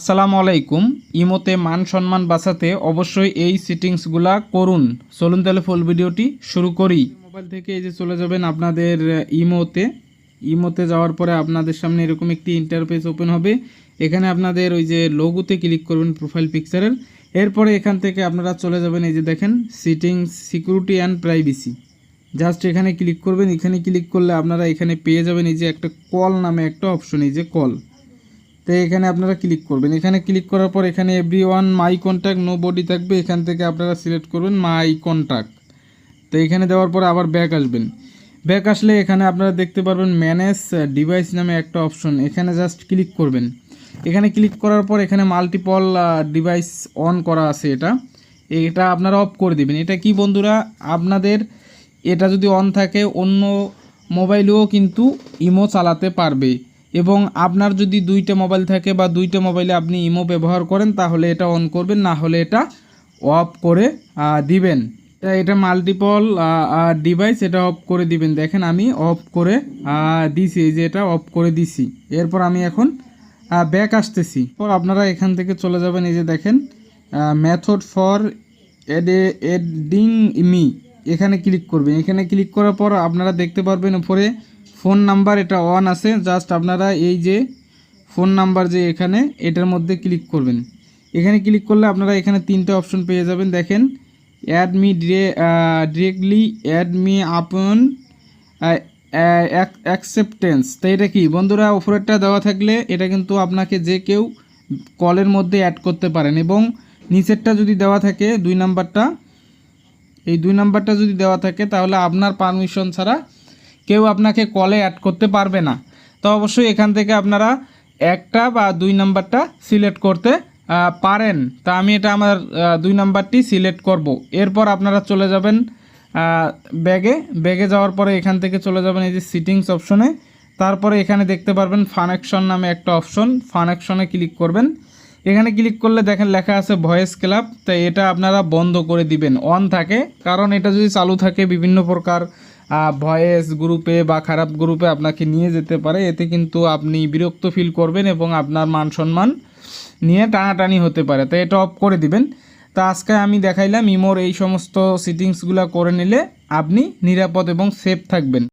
আসসালামু আলাইকুম। ইমোতে মান সম্মান বাঁচাতে অবশ্যই এই সেটিংসগুলা করুন। চলুন তাহলে ফুল ভিডিওটি শুরু করি। মোবাইল থেকে এই যে চলে যাবেন আপনাদের ইমোতে। ইমোতে যাওয়ার পরে আপনাদের সামনে এরকম একটি ইন্টারফেস ওপেন হবে। এখানে আপনাদের ওই যে লোগোতে ক্লিক করবেন প্রোফাইল পিকচারের এরপরে এখান থেকে আপনারা চলে যাবেন, এই যে দেখেন settings security and privacy just এখানে ক্লিক করবেন। এখানে ক্লিক করলে আপনারা এখানে পেয়ে যাবেন এই যে একটা কল নামে একটা অপশন এই যে কল তো এখানে আপনারা ক্লিক করবেন। এখানে ক্লিক করার পর এখানে everyone my contact nobody থাকবে। এখান থেকে আপনারা সিলেক্ট করবেন মাই কন্ট্যাক্ট তো এখানে দেওয়ার পরে আবার ব্যাক আসবেন। ব্যাক আসলে এখানে আপনারা দেখতে পারবেন ম্যানেজ ডিভাইস নামে একটা অপশন এখানে জাস্ট ক্লিক করবেন। এখানে ক্লিক করার পর এখানে মাল্টিপল ডিভাইস অন করা আছে এটা। এটা আপনারা অফ করে দিবেন। এটা কি বন্ধুরা? আপনাদের এটা যদি অন থাকে, অন্য মোবাইলেও কিন্তু ইমো চালাতে পারবে। এবং আপনার যদি দুইটা মোবাইল থাকে বা দুইটা মোবাইলে আপনি ইমো ব্যবহার করেন, তাহলে এটা অন করবেন, না হলে এটা অফ করে দিবেন। এটা মাল্টিপল ডিভাইস এটা অফ করে দিবেন। দেখেন আমি অফ করে দিছি, এই যে এটা অফ করে দিছি। এরপর আমি এখন ব্যাক আসতেছি। পর আপনারা এখান থেকে চলে যাবেন, এই যে দেখেন method for add adding me এখানে ক্লিক করবেন। এখানে ক্লিক করার পর আপনারা দেখতে পারবেন উপরে ফোন নাম্বার এটা অন আছে। জাস্ট আপনারা এই যে ফোন নাম্বার যে এখানে, এটার মধ্যে ক্লিক করবেন। এখানে ক্লিক করলে আপনারা এখানে তিনটে অপশন পেয়ে যাবেন। দেখেন add me directly add me upon acceptance তো এটা কি? বন্ধুরা, উপরেরটা দেওয়া থাকলে এটা কিন্তু আপনাকে যে কেউ কলের মধ্যে অ্যাড করতে পারেন এবং নিচেরটা যদি দেওয়া থাকে, দুই নাম্বারটা এই দুই নাম্বারটা যদি দেওয়া থাকে, তাহলে আপনার পারমিশন ছাড়া কেউ আপনাকে কলে অ্যাড করতে পারবে না। তো অবশ্যই এখান থেকে আপনারা একটা বা দুই নাম্বারটা সিলেক্ট করতে পারেন। তা আমি এটা আমার দুই নাম্বারটি সিলেক্ট করব। এরপর আপনারা চলে যাবেন ব্যাগে। ব্যাগে যাওয়ার পরে এখান থেকে চলে যাবেন এই যে সিটিংস অপশনে তারপরে এখানে দেখতে পারবেন ফানেকশন নামে একটা অপশন ফানেকশনে ক্লিক করবেন। এখানে ক্লিক করলে দেখেন লেখা আছে ভয়েস ক্লাব তো এটা আপনারা বন্ধ করে দিবেন। অন থাকে, কারণ এটা যদি চালু থাকে বিভিন্ন প্রকার ভয়েস গ্রুপে বা খারাপ গ্রুপে আপনাকে নিয়ে যেতে পারে। এতে কিন্তু আপনি বিরক্ত ফিল করবেন এবং আপনার মান সম্মান নিয়ে টানাটানি হতে পারে। তো এটা অফ করে দিবেন। তা আজকে আমি দেখাইলাম ইমোর এই সমস্ত সিটিংসগুলো করে নিলে আপনি নিরাপদ এবং সেফ থাকবেন।